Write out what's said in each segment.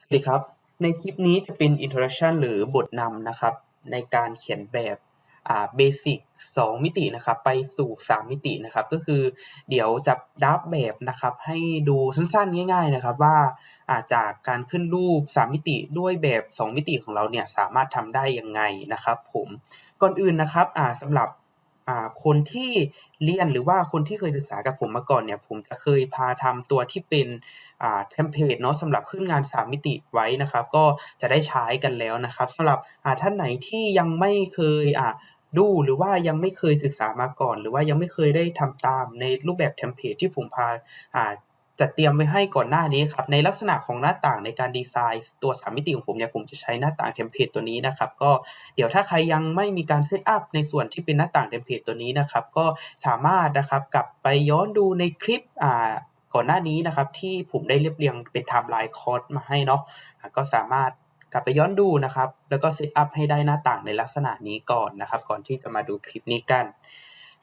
สวัสดีครับ ในคลิปนี้จะเป็น introduction หรือบทนำนะครับ ในการเขียนแบบอ่า basic 2 มิตินะครับ ไปสู่ 3 มิตินะครับ ก็คือเดี๋ยวจะดับแบบนะครับ ให้ดูสั้นๆ ง่าย ๆนะครับ ว่าอ่าจากการขึ้นรูป 3 มิติด้วยแบบ 2 มิติของเราเนี่ย สามารถทำได้ยังไงนะครับ ผมก่อนอื่นนะครับอ่าสำหรับ คนที่เรียนหรือว่าคนที่เคยศึกษากับผมมาก่อนเนี่ย ผมจะเคยพาทำตัวที่เป็นอ่าเทมเพลตเนาะสำหรับขึ้นงาน 3 มิติไว้นะครับ ก็จะได้ใช้กันแล้วนะครับสำหรับท่านไหนที่ยังไม่เคยอ่าดูหรือว่ายังไม่เคยศึกษามาก่อน หรือว่ายังไม่เคยได้ทำตามในรูปแบบเทมเพลตที่ผมพาอ่า จัดเตรียมไว้ให้ก่อนหน้านี้ครับในลักษณะของหน้าต่างในการดีไซน์ตัว3มิติของผมเนี่ยผมจะใช้หน้าต่างเทมเพลตตัวนี้นะครับก็เดี๋ยวถ้าใครยังไม่มีการเซตอัปในส่วนที่เป็นหน้าต่างเทมเพลตตัวนี้นะครับก็สามารถนะครับกลับไปย้อนดูในคลิปอ่าก่อนหน้านี้นะครับที่ผมได้เรียบเรียงเป็นไทม์ไลน์คอร์สมาให้เนาะก็สามารถกลับไปย้อนดูนะครับ แล้วก็เซตอัปให้ได้หน้าต่างในลักษณะนี้ก่อนนะครับ ก่อนที่จะมาดูคลิปนี้กัน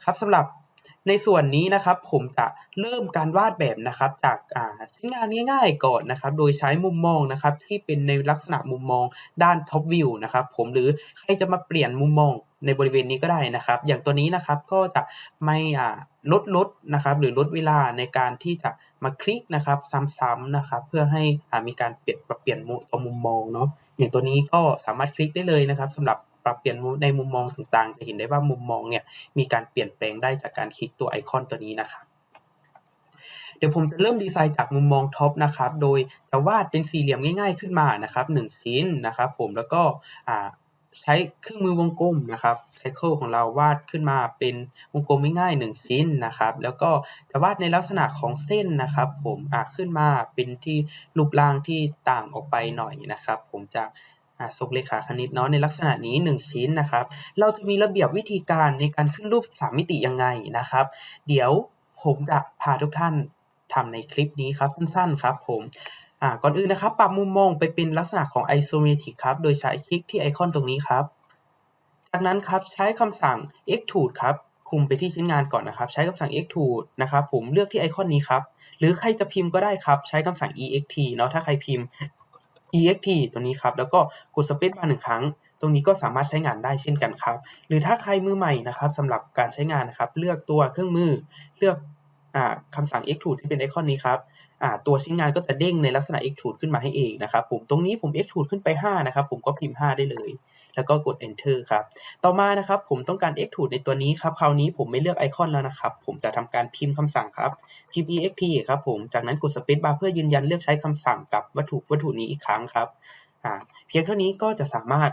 ครับสำหรับ ในส่วนนี้นะครับผมจะเริ่มการวาดแบบนะครับจากชิ้นงานง่าย ๆ ก่อนนะครับ โดยใช้มุมมองนะครับที่เป็นในลักษณะมุมมองด้าน Top View นะครับผมหรือใครจะมาเปลี่ยนมุมมองในบริเวณนี้ก็ได้นะครับ อย่างตัวนี้นะครับก็จะไม่อ่าลดลดนะครับ หรือลดเวลาในการที่จะมาคลิกนะครับ ซ้ำๆนะครับ เพื่อให้มีการเปลี่ยนปรับเปลี่ยนมุมมองเนาะอย่างตัวนี้ก็สามารถคลิกได้เลยนะครับสำหรับ รับเปลี่ยนในมุมมองต่างๆ จะเห็นได้ว่ามุมมองเนี่ยมีการเปลี่ยนแปลงได้จากการคลิกตัวไอคอนตัวนี้นะครับเดี๋ยวผมจะเริ่มดีไซน์จากมุมมองท็อปนะครับ โดยจะวาดเป็นสี่เหลี่ยมง่าย ๆขึ้นมานะครับหนึ่งชิ้นนะครับผมแล้วก็ใช้เครื่องมือวงกลมนะครับไซเคิลของเราวาดขึ้นมาเป็นวงกลมง่ายๆหนึ่งชิ้นนะครับ แล้วก็จะวาดในลักษณะของเส้นนะครับ ผมอ่าขึ้นมาเป็นที่รูปร่างที่ต่างออกไปหน่อยนะครับ ผมจาก ทรงเลขาคณิตเนาะในลักษณะนี้ 1 ชิ้นนะครับ เราจะมีระเบียบวิธีการในการขึ้นรูป 3 มิติยังไงนะครับ เดี๋ยวผมจะพาทุกท่านทำในคลิปนี้ครับสั้นๆครับผมอ่าก่อนอื่นนะครับ ปรับมุมมองไปเป็นลักษณะของ isometric ครับ โดยใช้คลิกที่ไอคอนตรงนี้ครับ จากนั้นครับใช้คำสั่ง extrude ครับคุมไปที่ชิ้นงานก่อนนะครับ ใช้คำสั่ง extrude นะครับ ผมเลือกที่ไอคอนนี้ครับ หรือใครจะพิมพ์ก็ได้ครับ ใช้คำสั่ง ext เนาะถ้าใครพิมพ์ ext ตัวนี้ครับ แล้วก็กด space bar หนึ่งครั้ง ตรงนี้ก็สามารถใช้งานได้เช่นกันครับ หรือถ้าใครมือใหม่นะครับสำหรับการใช้งานนะครับ เลือกตัวเครื่องมือ เลือกอ่าคำสั่ง extrude ที่เป็นไอคอนนี้ครับ ตัวชิ้นงานก็จะเด้งในลักษณะ extrude ขึ้นมาให้เองนะครับผมตรงนี้ผม extrude ขึ้นไป 5 นะครับ ผมก็พิมพ์ 5 ได้เลย แล้วก็กด enter ครับ ต่อมานะครับผมต้องการ extrude ในตัวนี้ครับ คราวนี้ผมไม่เลือกไอคอนแล้วนะครับ ผมจะทำการพิมพ์คำสั่งครับ พิมพ์ ext ครับผม จากนั้นกด space bar เพื่อยืนยันเลือกใช้คำสั่งกับวัตถุวัตถุนี้อีกครั้งครับอ่าเพียงเท่านี้ก็จะสามารถ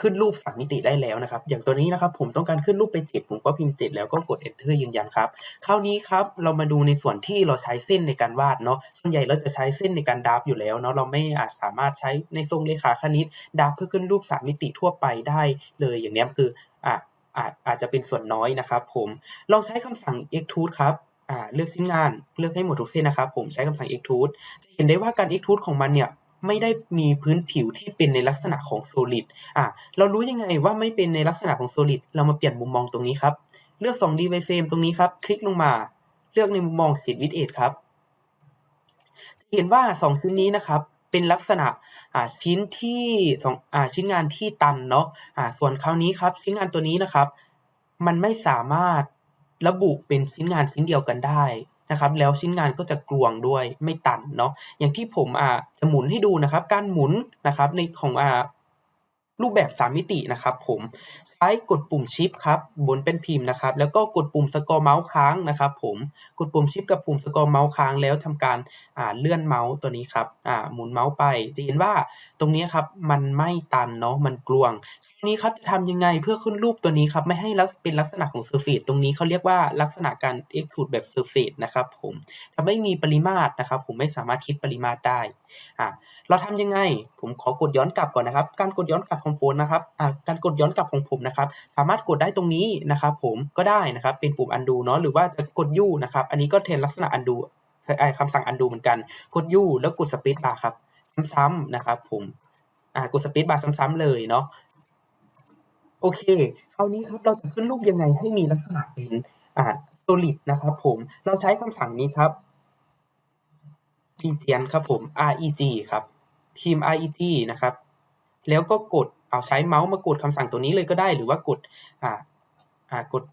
ขึ้นรูป3มิติได้แล้วนะครับ อย่างตัวนี้นะครับผมต้องการขึ้นรูปไป7ผมก็พิมพ์7แล้วก็กด enter ยืนยันครับ คราวนี้ครับเรามาดูในส่วนที่เราใช้เส้นในการวาดเนาะ ส่วนใหญ่เราจะใช้เส้นในการดราฟอยู่แล้วเนาะ เราไม่อาจสามารถใช้ในทรงเลขาคณิตดราฟเพื่อขึ้นรูป3มิติทั่วไปได้เลยอย่างนี้คืออ่าอาจอาจจะเป็นส่วนน้อยนะครับผมลองใช้คำสั่ง extrude ครับเลือกชิ้นงาน เลือกให้หมดทุกเส้นนะครับผมใช้คำสั่ง extrude จะเห็นได้ว่าการ extrude ของมันเนี่ย ไม่ได้มีพื้นผิวที่เป็นในลักษณะของ solid อ่าเรารู้ยังไงว่าไม่เป็นในลักษณะของ solid เรามาเปลี่ยนมุมมองตรงนี้ครับ เลือก 2D wireframe ตรงนี้ครับ คลิกลงมา เลือกในมุมมอง Sheet with Edge ครับเห็นว่า2ชิ้นนี้นะครับเป็นลักษณะอ่าชิ้นที่สองอ่าชิ้นงานที่ตันเนาะอ่าส่วนคราวนี้ครับชิ้นงานตัวนี้นะครับ มันไม่สามารถระบุเป็นชิ้นงานชิ้นเดียวกันได้ นะครับแล้วชิ้นงานก็จะกลวงด้วยไม่ตันเนาะอย่างที่ผมอ่าจะหมุนให้ดูนะครับ การหมุนนะครับในของอ่า รูปแบบ 3 มิตินะครับผมใช้กดปุ่ม Shift ครับบนเป็นพิมพ์นะครับ แล้วก็กดปุ่มสกอร์เมาส์ค้างนะครับ ผมกดปุ่ม Shift กับปุ่มสกอร์เมาส์ค้างแล้วทำการอ่าเลื่อนเมาส์ตัวนี้ครับอ่าหมุนเมาส์ไปจะเห็นว่าตรงนี้ครับมันไม่ตันเนาะมันกลวงทีนี้ครับจะทำยังไงเพื่อขึ้นรูปตัวนี้ครับไม่ให้ลักเป็นลักษณะของ surface ตรงนี้เขาเรียกว่าลักษณะการ extrude แบบ surface นะครับ ผมจะไม่มีปริมาตรนะครับ ผมไม่สามารถคิดปริมาตรได้อ่าเราทำยังไง ผมขอกดย้อนกลับก่อนนะครับ การกดย้อนกลับของผมนะครับการกดย้อนกลับของผมนะครับ สามารถกดได้ตรงนี้นะครับ ผมก็ได้นะครับ เป็นปุ่ม undo เนาะหรือว่าจะกด U นะครับ อันนี้ก็แทนลักษณะ undo ไอ้คำสั่ง undo เหมือนกัน กด U แล้วกด space bar ครับ ซ้ำๆนะครับ ผมกด space bar ซ้ำๆเลยเนาะโอเคคราวนี้ครับเราจะขึ้นรูปยังไงให้มีลักษณะเป็นอ่า solid นะครับ ผมเราใช้คำสั่งนี้ครับ region ครับผม reg ครับพิม reg นะครับ แล้วก็กด เอาใช้เมาส์มากดคำสั่งตัวนี้เลยก็ได้ หรือว่ากดอ่าอ่ากด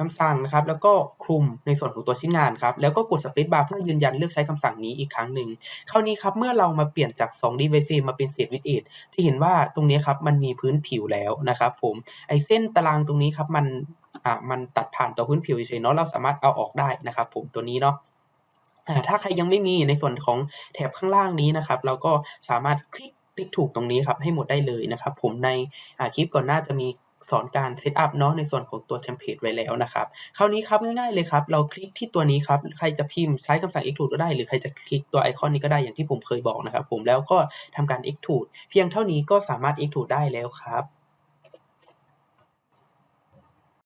คำสั่งนะครับ แล้วก็คลุมในส่วนของตัวชิ้นงานครับ แล้วก็กด space bar เพื่อยืนยันเลือกใช้คำสั่งนี้อีกครั้งหนึ่งคราวนี้ครับ เมื่อเรามาเปลี่ยนจาก2 device frame มาเป็น set with edge จะเห็นว่าตรงนี้ครับมันมีพื้นผิวแล้วนะครับผม ไอเส้นตารางตรงนี้ครับมันอ่ามันตัดผ่านตัวพื้นผิวเฉยเนาะเราสามารถเอาออกได้นะครับ ผมตัวนี้เนาะอ่าถ้าใครยังไม่มีในส่วนของแถบข้างล่างนี้นะครับ เราก็สามารถคลิก ติ๊กถูกตรงนี้ครับให้หมดได้เลยนะครับผมในคลิปก่อนหน้าจะมีสอนการเซตอัพเนาะในส่วนของตัวเทมเพลตไว้แล้วนะครับ คราวนี้ครับง่ายๆเลยครับ เราคลิกที่ตัวนี้ครับ ใครจะพิมพ์ใช้คำสั่ง extrude ก็ได้ หรือใครจะคลิกตัวไอคอนนี้ก็ได้อย่างที่ผมเคยบอกนะครับผมแล้วก็ทำการ extrude เพียงเท่านี้ก็สามารถ extrude ได้แล้วครับ